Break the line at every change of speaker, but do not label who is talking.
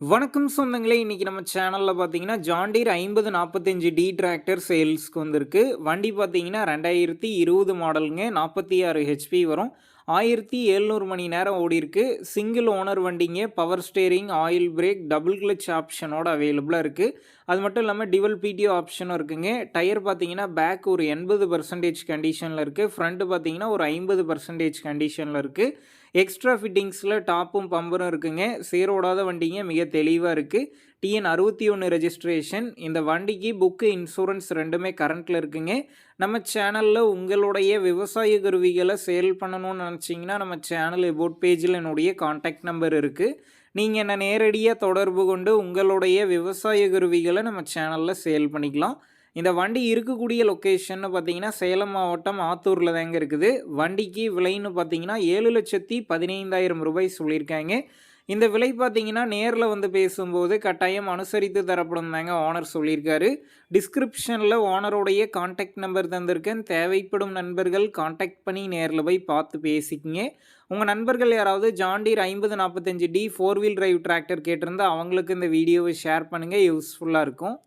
வணக்கம் சொந்தங்களே இன்றைக்கி நம்ம சேனலில் பார்த்தீங்கன்னா ஜாண்டீர் ஐம்பது நாற்பத்தஞ்சு டி டிராக்டர் சேல்ஸ்க்கு வந்திருக்கு. வண்டி பார்த்தீங்கன்னா ரெண்டாயிரத்தி இருபது மாடலுங்க நாற்பத்தி ஆறு ஹெச்பி வரும். ஆயிரத்தி எழுநூறு மணி நேரம் ஓடிருக்கு சிங்கிள் ஓனர் வண்டிங்க power steering oil brake double clutch ஆப்ஷனோட அவைலபிளாக இருக்குது அது மட்டும் இல்லாமல் டிவல் பிடிஓ ஆப்ஷனும் இருக்குங்க. டயர் பார்த்தீங்கன்னா பேக் ஒரு எண்பது பர்சன்டேஜ் கண்டிஷனில் இருக்குது ஃப்ரண்ட்டு பார்த்தீங்கன்னா ஒரு ஐம்பது பர்சன்டேஜ் கண்டிஷனில் இருக்குது எக்ஸ்ட்ரா ஃபிட்டிங்ஸில் டாப்பும் பம்பரும் இருக்குங்க. சேரோடாத வண்டிங்க மிக தெளிவாக இருக்குது டிஎன் அறுபத்தி ஒன்று ரெஜிஸ்ட்ரேஷன் இந்த வண்டிக்கு புக்கு இன்சூரன்ஸ் ரெண்டுமே கரண்ட்டில் இருக்குங்க. நம்ம சேனலில் உங்களுடைய விவசாய கருவிகளை சேல் பண்ணணும்னு நினச்சிங்கன்னா நம்ம சேனல் எபோட் பேஜில் என்னுடைய காண்டாக்ட் நம்பர் இருக்குது நீங்கள் என்னை நேரடியாக தொடர்பு கொண்டு உங்களுடைய விவசாய கருவிகளை நம்ம சேனலில் சேல் பண்ணிக்கலாம். இந்த வண்டி இருக்கக்கூடிய லொக்கேஷன் பார்த்தீங்கன்னா சேலம் மாவட்டம் ஆத்தூரில் தாங்க இருக்குது. வண்டிக்கு விலைன்னு பார்த்தீங்கன்னா ஏழு லட்சத்தி பதினைந்தாயிரம் ரூபாய் சொல்லியிருக்காங்க. இந்த விலை பார்த்தீங்கன்னா நேரில் வந்து பேசும்போது கட்டாயம் அனுசரித்து தரப்படும் தாங்க ஓனர் சொல்லியிருக்காரு. டிஸ்கிரிப்ஷனில் ஓனருடைய காண்டாக்ட் நம்பர் தந்திருக்கேன். தேவைப்படும் நண்பர்கள் காண்டாக்ட் பண்ணி நேரில் போய் பார்த்து பேசிக்கிங்க. உங்கள் நண்பர்கள் யாராவது ஜாண்டீர் ஐம்பது நாற்பத்தஞ்சு T four wheel drive tractor கேட்டிருந்தால் அவங்களுக்கு இந்த வீடியோவை ஷேர் பண்ணுங்கள் யூஸ்ஃபுல்லாக இருக்கும்.